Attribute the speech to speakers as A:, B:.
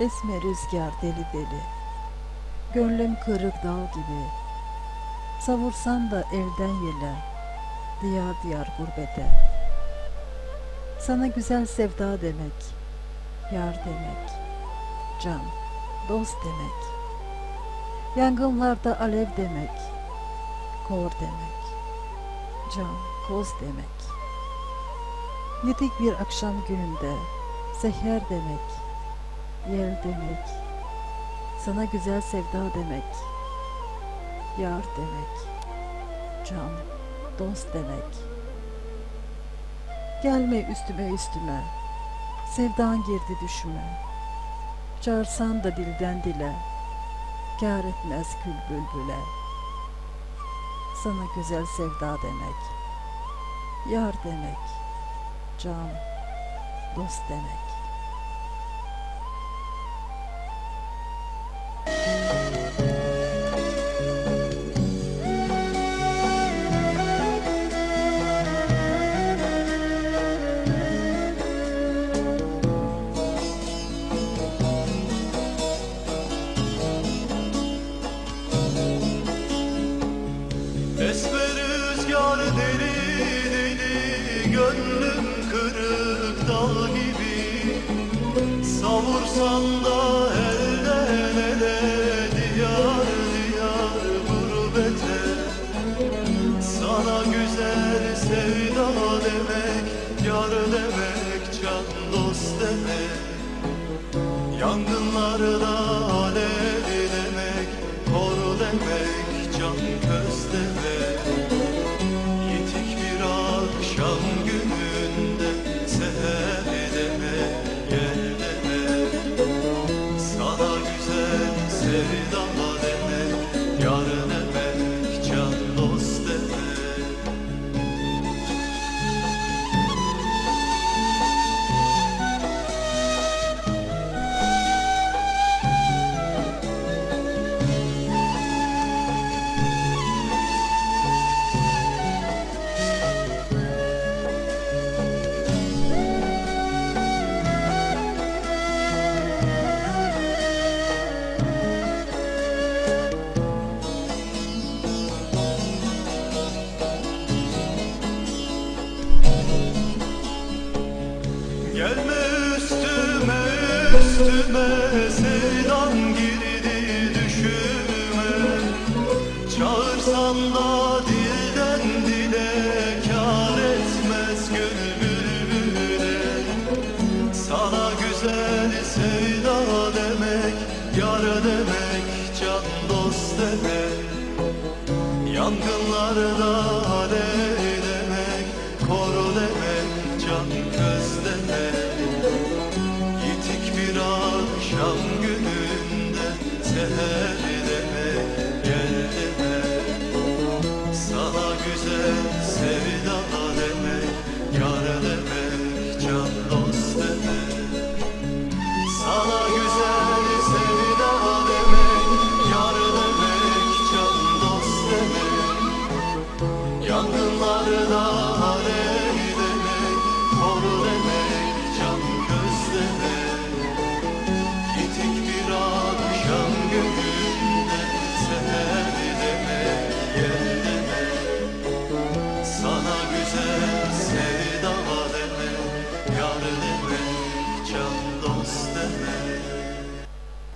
A: Esme rüzgar deli deli. Gönlüm kırık dal gibi. Savursan da elden yele. Diyar diyar gurbete. Sana güzel sevda demek. Yar demek. Can, dost demek. Yangınlarda alev demek. Kor demek. Can, koz demek. Yedik bir akşam gününde. Seher demek Yel demek. Sana güzel sevda demek. Yar demek. Can, dost demek. Gelme üstüme üstüme. Sevdan girdi düşüme. Çağırsan da dilden dile. Kâr etmez kül bülbüle. Sana güzel sevda demek. Yar demek. Can, dost demek
B: Gönlüm kırık dağ gibi. Savursan da elden ele Diyar diyar gurbete. Sana güzel sevda demek Yar demek can dost demek. Yangınlarda alev demek Kor demek can köz demek üstüme sevdan girdi düşüme. Çağırsan da dilden dile kâr etmez gül bülbüle Sana güzel sevda demek yar demek can dost demek. Yangınlarda akşam gününde Seher demek gel demek Sana güzel sevda demek Yar demek can dost demek sana güzel sevda demek, yar demek, can dost demek. Yangınlarda alev